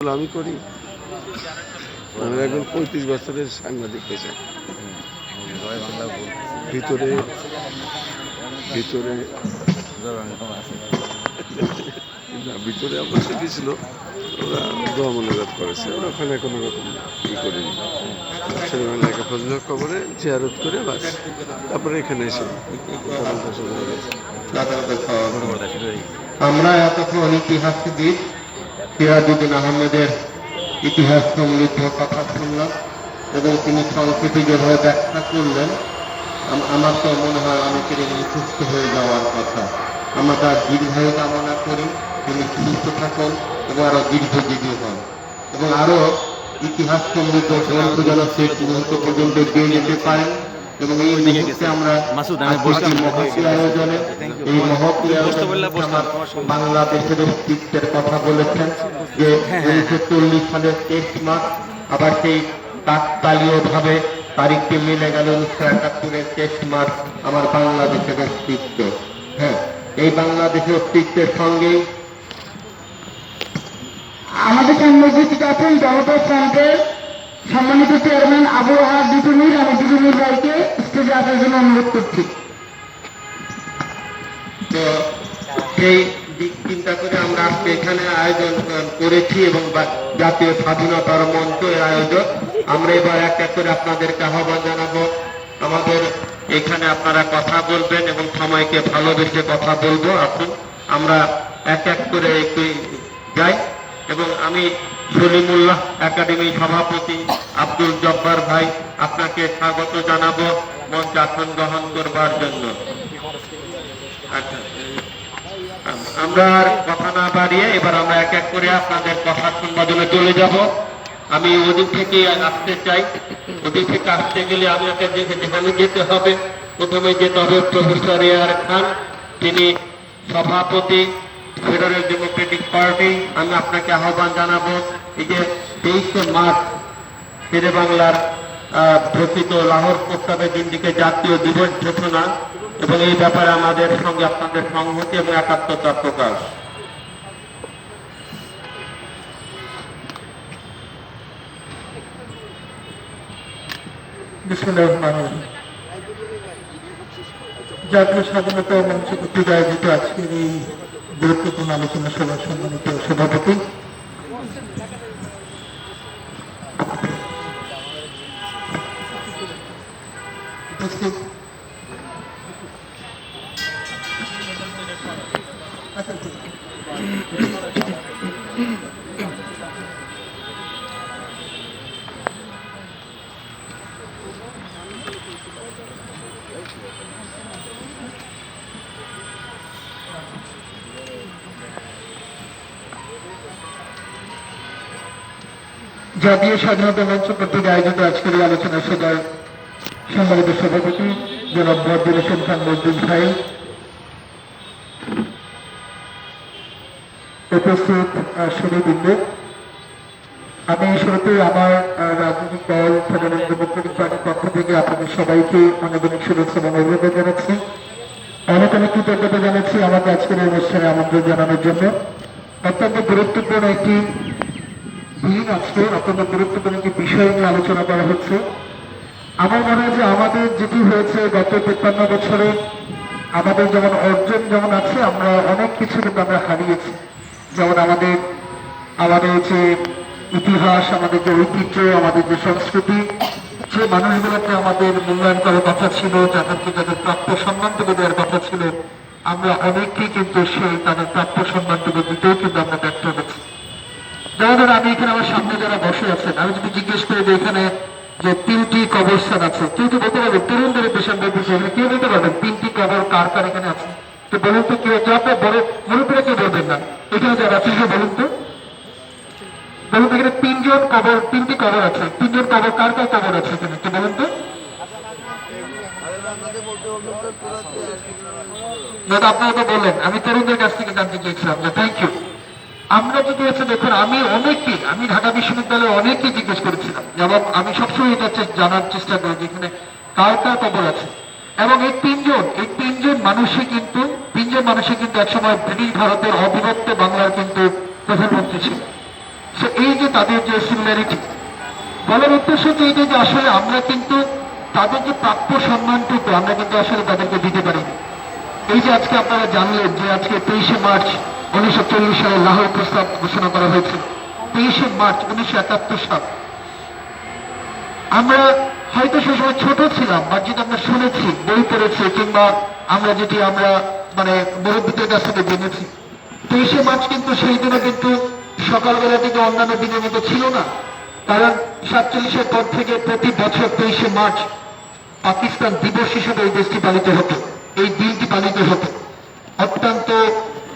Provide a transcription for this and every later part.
আমি করি। আমার এখন পঁয়ত্রিশ বছরের সাংবাদিক পেশা ভিতরে ভিতরে ভিতরে আমার ছিল? ওরা দোয়া মোনাজাত করেছে। ওরা ওখানে কোনো রকম ই করেনি। ছেলেমেলাকে ফজল কবরে জিয়ারত করে বাস। তারপরে এখানে এসে। আমরা এতক্ষণ ইতিহাসবিদ সিরাজুদ্দিন আহমেদের ইতিহাস সমৃদ্ধ কথা শুনলাম এবং তিনি সংক্ষেপে যেভাবে ব্যাখ্যা করলেন আমার তো মনে হয় অনেকেরই সুস্থ হয়ে যাওয়ার কথা। আমরা তার দীর্ঘায়ু কামনা করি, তিনি সুস্থ থাকুন এবং আরও দীর্ঘজীবী হন। এবং আরও ইতিহাস সমৃদ্ধ গ্রন্থ যেন শেষ মুহূর্ত পর্যন্ত দিয়ে যেতে পারেন এবং এই মুহূর্তে আমরা আয়োজনে এই মহতী। বাংলাদেশের অস্তিত্বের কথা বলেছেন যে উনিশশো চল্লিশ সালের তেইশ মার্চ আবার সেই তাৎকালীয় ভাবে তারিখটি মিলে গেল উনিশশো একাত্তরের তেইশ মার্চ আমার বাংলাদেশের অস্তিত্ব। হ্যাঁ এই বাংলাদেশের অস্তিত্বের সঙ্গেই আমাদের সামনে উপস্থিত আছেন জনতা ফ্রন্টের সম্মানিত চেয়ারম্যান আবু আহাদ দুটুমির আমি দুটুমির ভাইকে স্টেজে আসার জন্য অনুরোধ করছি। তো সেই দিক চিন্তা করে আমরা আজকে এখানে আয়োজন করেছি এবং জাতীয় স্বাধীনতার মঞ্চ এর আয়োজন। আমরা এবার এক এক করে আপনাদেরকে আহ্বান জানাব। আমাদের এখানে আপনারা কথা বলবেন এবং সময়কে ভালোবেসে কথা বলব। আসুন, আমরা এক এক করে একটু যাই। এবং আমি সলিমুল্লাহ একাডেমি সভাপতি আব্দুল জব্বার ভাই, আপনাকে স্বাগত জানাব মঞ্চ আসন গ্রহণ করবার জন্য। আচ্ছা আমরা আর কথা না বাড়িয়ে এবার আমরা এক এক করে আপনাদের কথা সম্পাদনে চলে যাব। আমি ওদিক থেকে আসতে চাই। ওদিক থেকে আসতে গেলে আপনাকে দেখে যেখানে যেতে হবে। প্রথমে যেতে হবে প্রফেসর এ আর খান। তিনি সভাপতি। ফেডারেল ডেমোক্রেটিক পার্টি আমি আপনাকে আহ্বান জানাব এই যে তেইশে মার্চ শেরে বাংলার ঘোষিত লাহোর প্রস্তাবের দিনটিকে জাতীয় দিবস ঘোষণা এবং এই ব্যাপারে আমাদের সঙ্গে আপনাদের সংহতি এবং একাত্মতা প্রকাশ। জাতীয় স্বাধীনতা মঞ্চ কর্তৃক আয়োজিত আজকের এই গুরুত্বপূর্ণ আলোচনা সভার সম্মানিত সভাপতি। উপস্থিত জাতীয় স্বাধীনতা মঞ্চ কর্তৃক আয়োজিত আজকের এই আলোচনা সভায় সম্মানিত সভাপতি জনাব বদরুল হোসেন খান মজদুর ভাই উপস্থিত সুনীবৃন্দ আমি শুরুতে আমার রাজনৈতিক দল ফেডারেল ডেমোক্রেটিক পার্টির পক্ষ থেকে আপনাদের সবাইকে অনেক অনেক শুভেচ্ছা এবং অভিনন্দন জানাচ্ছি। অনেক অনেক কৃতজ্ঞতা জানাচ্ছি আমাকে আজকের অনুষ্ঠানে আমন্ত্রণ জানানোর জন্য। অত্যন্ত গুরুত্বপূর্ণ একটি দিন আজকে অত্যন্ত গুরুত্বপূর্ণ একটি বিষয় নিয়ে আলোচনা করা হচ্ছে। আমার মনে হয় যে আমাদের যেটি হয়েছে গত তেপ্পান্ন বছরে, আমাদের যেমন অর্জন যেমন আছে, আমরা অনেক কিছু কিন্তু আমরা হারিয়েছি। যেমন আমাদের আমাদের যে ইতিহাস, আমাদের যে ঐতিহ্য, আমাদের যে সংস্কৃতি, যে মানুষগুলোকে আমাদের মূল্যায়ন করার কথা ছিল, যাদেরকে যাদের প্রাপ্য সম্মানটুকু দেওয়ার কথা ছিল, আমরা অনেককেই কিন্তু সেই তাদের প্রাপ্য সম্মানটুকু দিতেও কিন্তু আমরা ব্যর্থ হয়েছি। যেমন ধরো আমি এখানে আমার সামনে যারা বসে আছেন, আমি যদি জিজ্ঞেস করি যে এখানে যে তিনটি কবরস্থান আছে, কেউ তো বলতে পারবে তরুণদের পেশান বলতেছে এখানে কেউ বলতে পারবেন তিনটি কবর কার কার এখানে আছে? তো বলুন তো কেউ জবাব বড় মুরব্বীরা কেউ বলবেন না। এখানে যারা আছে বলুন তো। বলুন এখানে তিনজন কবর, তিনটি কবর আছে। তিনজন কবর, কার কার কবর আছে এখানে? তো বলুন তো। আপনারা তো বললেন, আমি তরুণদের কাছ থেকে জানতে চেয়েছিলাম। যে থ্যাংক ইউ আমরা যদি হচ্ছে দেখুন, আমি অনেককে, আমি ঢাকা বিশ্ববিদ্যালয়ে অনেককে জিজ্ঞেস করেছিলাম এবং আমি সবসময় এটা জানার চেষ্টা করি যে এখানে কার কার কবর আছে। এবং এই তিনজন এই তিনজন মানুষই কিন্তু, তিনজন মানুষই কিন্তু একসময় ব্রিটিশ ভারতের অবিভক্ত বাংলার কিন্তু প্রধানমন্ত্রী ছিল So, এই যে তাদের যে সিমিলারিটি বলার উদ্দেশ্য যে এটা যে আসলে আমরা কিন্তু তাদের যে প্রাপ্য সম্মানটুকু আমরা কিন্তু আসলে তাদেরকে দিতে পারি এই যে আজকে আপনারা জানলেন যে আজকে তেইশে মার্চ উনিশশো চল্লিশ সালে লাহোর প্রস্তাব ঘোষণা করা হয়েছিল তেইশে মার্চ উনিশশো একাত্তর সাল। আমরা হয়তো সেই সময় ছোট ছিলাম বা যেটা আমরা শুনেছি, বই পড়েছি, কিংবা আমরা যেটি আমরা মানে মুরব্বীদের কাছ থেকে জেনেছি। তেইশে মার্চ কিন্তু সেই দিনে কিন্তু সকালবেলা থেকে অন্যান্য দিনের মতো ছিল না, কারণ সাতচল্লিশের পর থেকে প্রতি বছর তেইশে মার্চ পাকিস্তান দিবস হিসেবে এই দেশটি পালিত হতো, এই দিনটি পালিত হতো। অত্যন্ত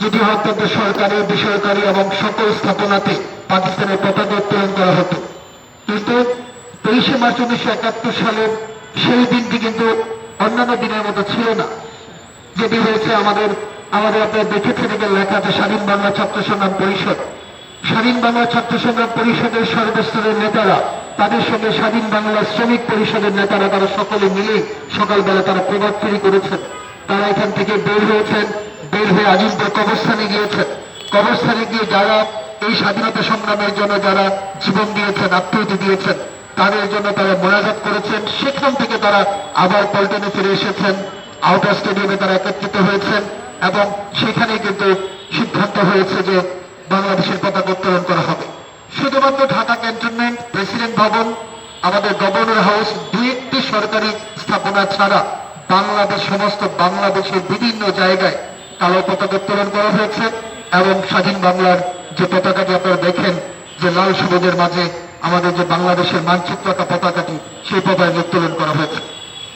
যদি অত্যন্ত সরকারি, বেসরকারি এবং সকল স্থাপনাতে পাকিস্তানের পতাকা উত্তোলন করা হতো। কিন্তু তেইশে মার্চ উনিশশো একাত্তর সালের সেই দিনটি কিন্তু অন্যান্য দিনের মতো ছিল না। যেটি হয়েছে আমাদের আমাদের আপনারা দেখেছেন এখানে লেখা আছে স্বাধীন বাংলা ছাত্র সংগ্রাম পরিষদ। স্বাধীন বাংলা ছাত্র সংগ্রাম পরিষদের সর্বস্তরের নেতারা, তাদের সঙ্গে স্বাধীন বাংলা শ্রমিক পরিষদের নেতারা, তারা সকলে মিলে সকালবেলা তারা প্রভাব ফেরি করেছেন। তারা এখান থেকে বের হয়েছেন। বের হয়ে আজিমপুর কবরস্থানে গিয়েছেন কবরস্থানে গিয়ে যারা এই স্বাধীনতা সংগ্রামের জন্য যারা জীবন দিয়েছেন আত্মীয়তা দিয়েছেন, তাদের জন্য তারা মোনাজাত করেছেন। সেখান থেকে তারা আবার পল্টনে ফিরে এসেছেন। আউটার স্টেডিয়ামে তারা একত্রিত হয়েছেন এবং সেখানে কিন্তু সিদ্ধান্ত হয়েছে যে বাংলাদেশের পতাকা উত্তোলন করা হবে। শুধুমাত্র ঢাকা ক্যান্টনমেন্ট প্রেসিডেন্ট ভবন, আমাদের গভর্নর হাউস দুই একটি সরকারি স্থাপনা ছাড়া বাংলাদেশ, সমস্ত বাংলাদেশের বিভিন্ন জায়গায় কালো পতাকা উত্তোলন করা হয়েছে এবং স্বাধীন বাংলার যে পতাকাটি আপনারা দেখেন, যে লাল সবুজের মাঝে আমাদের যে বাংলাদেশের মানচিত্র আঁকা পতাকাটি, সেই পতাকা উত্তোলন করা হয়েছে।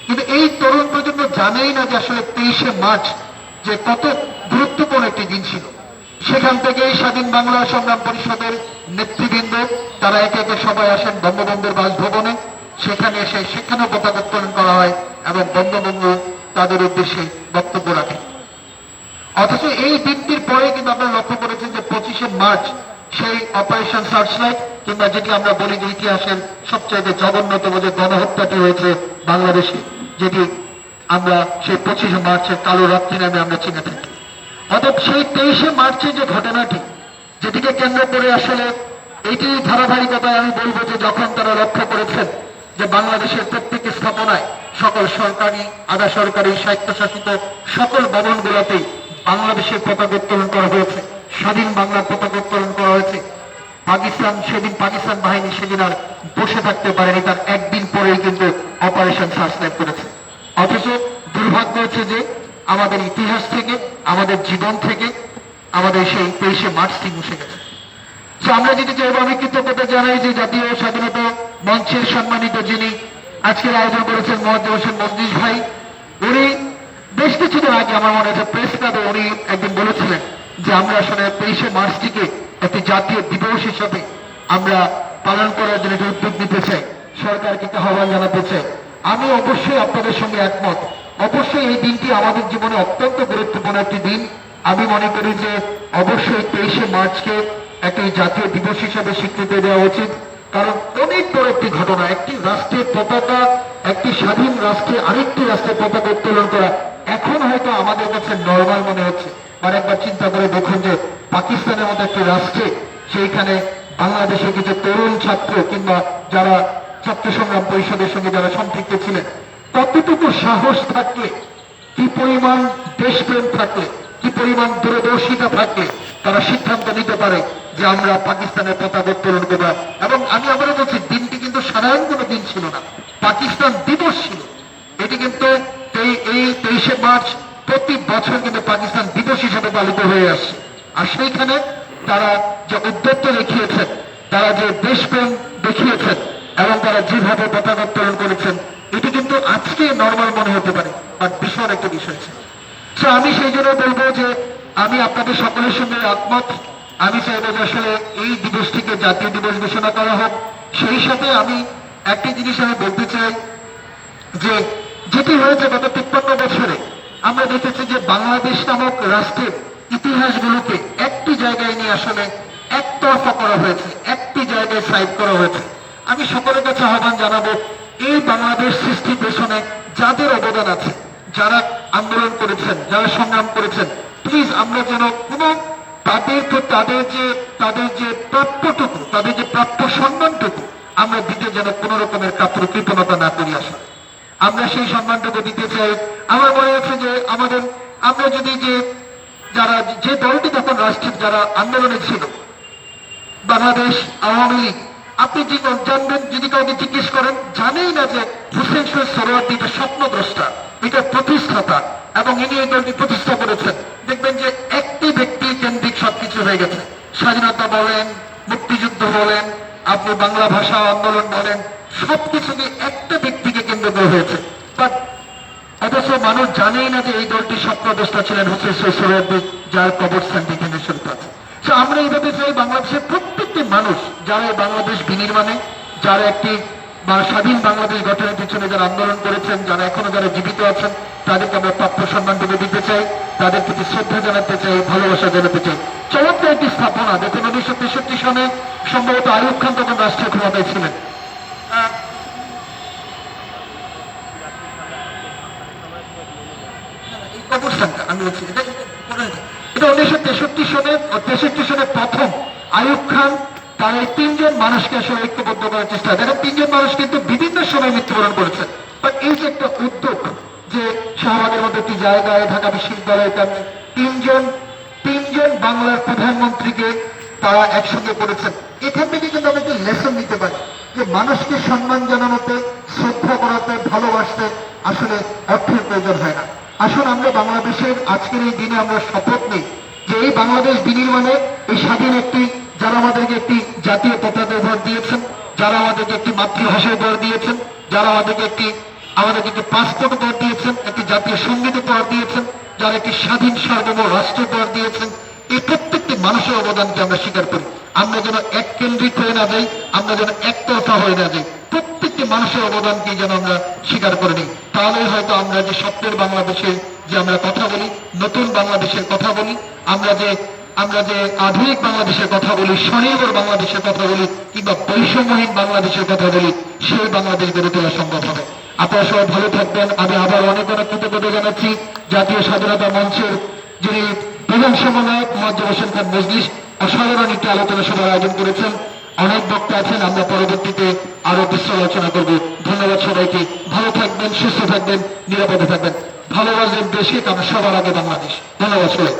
কিন্তু এই তরুণ প্রজন্ম জানেই না যে আসলে তেইশে মার্চ যে কত গুরুত্বপূর্ণ একটি দিন ছিল। সেখান থেকে স্বাধীন বাংলা সংগ্রাম পরিষদের নেতৃবৃন্দ, তারা একে একে সবাই আসেন বঙ্গবন্ধুর বাসভবনে। সেখানে এসে সেখানেও পতাকা উত্তোলন করা হয় এবং বঙ্গবন্ধু তাদের উদ্দেশ্যে বক্তব্য রাখেন। অথচ এই দিনটির পরে কিন্তু আপনারা লক্ষ্য করেছেন যে পঁচিশে মার্চ সেই অপারেশন সার্চলাইট কিংবা যেটি আমরা বলি যে ইতিহাসের সবচাইতে জঘন্যতম যে গণহত্যাটি হয়েছে বাংলাদেশে, যেটি আমরা সেই পঁচিশে মার্চের কালো রাত্রি নামে আমরা চিনে থাকি। অর্থাৎ সেই তেইশে মার্চের যে ঘটনাটি, যেটিকে কেন্দ্র করে আসলে এইটি ধারাবাহিকতায় আমি বলব যে যখন তারা লক্ষ্য করেছেন যে বাংলাদেশের প্রত্যেক স্থাপনায় সকল সরকারি, আধা সরকারি, স্বায়ত্তশাসিত সকল ভবনগুলোতেই বাংলাদেশের পতাকা উত্তোলন করা হয়েছে। স্বাধীন বাংলার পতাকা উত্তোলন করা হয়েছে। পাকিস্তান, সেদিন পাকিস্তান বাহিনী সেদিন আর বসে থাকতে পারেনি, তার একদিন পরেই কিন্তু অপারেশন সার্চলাইট করেছে। অথচ দুর্ভাগ্য হচ্ছে যে আমাদের ইতিহাস থেকে, আমাদের জীবন থেকে, আমাদের সেই তেইশে মার্চটি মুছে গেছে। তো আমরা যদি চাইব, আমি কৃতজ্ঞতা জানাই যে জাতীয় স্বাধীনতা মঞ্চের সম্মানিত যিনি আজকের আয়োজন করেছেন মহাদেব হোসেন মজলিস ভাই, উনি বেশ কিছুদিন আগে আমার মনে হচ্ছে প্রেস ক্লাবে উনি একদিন বলেছিলেন যে আমরা আসলে তেইশে মার্চটিকে একটি জাতীয় দিবস হিসাবে আমরা পালন করার জন্য একটি উদ্যোগ নিতে চাই। সরকারকে একটা আহ্বান জানাতে চাই। আমি অবশ্যই আপনাদের সঙ্গে একমত। অবশ্যই এই দিনটি আমাদের জীবনে অত্যন্ত গুরুত্বপূর্ণ একটি দিন। আমি মনে করি যে অবশ্যই তেইশে মার্চকে একটি জাতীয় দিবস হিসাবে স্বীকৃতি দেওয়া উচিত। কারণ অনেক বড় একটি ঘটনা, একটি রাষ্ট্রের পতাকা, একটি স্বাধীন রাষ্ট্রে আরেকটি রাষ্ট্রের পতাকা উত্তোলন করা এখন হয়তো আমাদের কাছে নর্মাল মনে হচ্ছে। আর একবার চিন্তা করে দেখুন যে পাকিস্তানের মতো একটি রাষ্ট্রে সেইখানে বাংলাদেশের কিছু তরুণ ছাত্র কিংবা যারা ছাত্র সংগ্রাম পরিষদের সঙ্গে যারা সম্পৃক্ত ছিলেন, কতটুকু সাহস থাকলে, কি পরিমাণ দেশপ্রেম থাকলে, কি পরিমাণ দূরদর্শিতা থাকলে তারা সিদ্ধান্ত নিতে পারে যে আমরা পাকিস্তানের পতাকা উত্তোলন করব। এবং আমি আবারও বলছি, দিনটি কিন্তু সাধারণ কোনো দিন ছিল না। পাকিস্তান দিবস ছিল। এটি কিন্তু এই তেইশে মার্চ প্রতি বছর কিন্তু পাকিস্তান দিবস হিসেবে পালিত হয়ে আসছে আর সেইখানে তারা যে উদ্যোক্ত দেখিয়েছেন, তারা যে দেশপ্রেম দেখিয়েছেন এবং তারা যেভাবে পতাকা উত্তোলন করেছেন, এটি কিন্তু আজকে নর্মাল মনে হতে পারে বাট বিশাল একটা বিষয় ছিল। তো আমি সেই জন্য বলব যে আমি আপনাদের সকলের সঙ্গে একমত। আমি চাইব যে আসলে এই দিবসটিকে জাতীয় দিবস ঘোষণা করা হোক। সেই সাথে আমি একটি জিনিস আমি বলতে চাই যে যেটি হয়েছে গত তিপ্পান্ন বছরে, আমরা দেখেছি যে বাংলাদেশ নামক রাষ্ট্রের ইতিহাসগুলোকে একটি জায়গায় নিয়ে আসলে একতরফা করা হয়েছে, একটি জায়গায় সাইড করা হয়েছে। আমি সকলের কাছে আহ্বান জানাব, এই বাংলাদেশ সৃষ্টির পেছনে যাদের অবদান আছে, যারা আন্দোলন করেছেন, যারা সংগ্রাম করেছেন প্লিজ আমরা যেন কোনো তাদের তাদের যে তাদের যে প্রাপ্যটুকু, তাদের যে প্রাপ্য সম্মানটুকু, আমরা দিতে যেন কোন রকমের কাতর কৃপণতা না করি আসলে। আমরা সেই সম্মানটুকু দিতে চাই। আমার মনে আছে যে আমাদের, আমরা যদি যে, যারা যে দলটি তখন রাষ্ট্রের যারা আন্দোলনে ছিল, বাংলাদেশ, আওয়ামী লীগ, আপনি যে জানবেন, যদি কাউকে জিজ্ঞেস করেন, জানেই না যে হুসেন শহীদ সরোয়ার্দী এটা স্বপ্নদ্রষ্টা, এটা প্রতিষ্ঠাতা, এবং ইনি এই দলটি প্রতিষ্ঠা করেছেন। দেখবেন যে একটি ব্যক্তি কেন্দ্রিক সবকিছু হয়ে গেছে। স্বাধীনতা বলেন, মুক্তিযুদ্ধ বলেন, আপনি বাংলা ভাষা আন্দোলন বলেন, সবকিছু নিয়ে একটা ব্যক্তিকে হয়েছে। অথচ মানুষ জানেই না যে এই দলটি স্বপ্নদ্রষ্টা ছিলেন হোসেন যার কবরস্থানটি এখানে শুরু আমরা এইভাবে চাই বাংলাদেশের প্রত্যেকটি মানুষ যারা বাংলাদেশ বিনির্মাণে, যারা একটি বা স্বাধীন বাংলাদেশ গঠনের পিছনে যারা আন্দোলন করেছেন, যারা এখনও যারা জীবিত আছেন, তাদেরকে আমরা প্রাপ্য সম্মান দেবে দিতে চাই, তাদের প্রতি শ্রদ্ধা জানাতে চাই, ভালোবাসা জানাতে চাই। চমৎকার একটি স্থাপনা, দেখুন উনিশশো তেষট্টি সনে সম্ভবত আয়ুব খান তখন রাষ্ট্রীয় ক্ষমতায় ছিলেন। এই কবরস্থানটা আমি বলছি, এটা এটা উনিশশো তেষট্টি সনে তেষট্টি সনে প্রথম আয়ুব খান তার এই তিনজন মানুষকে আসলে ঐক্যবদ্ধ করার চেষ্টা দেখেন তিনজন মানুষ কিন্তু বিভিন্ন সময় মৃত্যুবরণ করেছেন। এই যে একটা উদ্যোগ যে শাহবাগের মধ্যে একটি জায়গায় ঢাকা বিশ্ববিদ্যালয়ে তেমনি তিনজন তিনজন বাংলার প্রধানমন্ত্রীকে তারা একসঙ্গে করেছেন। এখান থেকে কিন্তু আমরা একটা লেসন নিতে পারি যে মানুষকে সম্মান জানানোতে, শ্রদ্ধা করাতে, ভালোবাসতে আসলে অর্থের প্রয়োজন হয় না। আসুন আমরা বাংলাদেশের আজকের এই দিনে আমরা শপথ নিই যে এই বাংলাদেশ বিনির্মাণে এই স্বাধীন একটি, যারা আমাদেরকে একটি জাতীয় পতাকা উপহার দিয়েছেন, যারা আমাদেরকে একটি মাতৃভাষা উপহার দিয়েছেন, যারা আমাদেরকে একটি আমাদেরকে একটি পাসপোর্ট উপহার দিয়েছেন, একটি জাতীয় সংগীত উপহার দিয়েছেন, যারা একটি স্বাধীন সার্বভৌম রাষ্ট্র উপহার দিয়েছেন, এই প্রত্যেকটি মানুষের অবদানকে আমরা স্বীকার করি। আমরা যেন এক কেন্দ্রিক হয়ে না যাই, আমরা যেন একতরফা হয়ে না যাই। প্রত্যেকটি মানুষের অবদানকে যেন আমরা স্বীকার করে নিই তাহলে হয়তো আমরা যে স্বপ্নের বাংলাদেশে যে আমরা কথা বলি, নতুন বাংলাদেশের কথা বলি, আমরা যে আমরা যে আধুনিক বাংলাদেশের কথা বলি, স্বনির্ভর বাংলাদেশের কথা বলি, কিংবা বৈষম্যহীন বাংলাদেশের কথা বলি, সেই বাংলাদেশ গড়ে তোলা সম্ভব হবে। আপনারা সবাই ভালো থাকবেন। আমি আবার অনেক অনেক কৃতজ্ঞতা জানাচ্ছি জাতীয় স্বাধীনতা মঞ্চের যিনি প্রধান সমন্বয়ক মোয়াজ্জেম হোসেন খান মজলিস, অসাধারণ একটি আলোচনা সভার আয়োজন করেছেন। অনেক বক্তা আছেন, আমরা পরবর্তীতে আরও বিশ্ব আলোচনা করব। ধন্যবাদ সবাইকে। ভালো থাকবেন, সুস্থ থাকবেন, নিরাপদে থাকবেন। ভালোবাসবেন দেশকে, কারণ সবার আগে বাংলাদেশ। ধন্যবাদ সবাই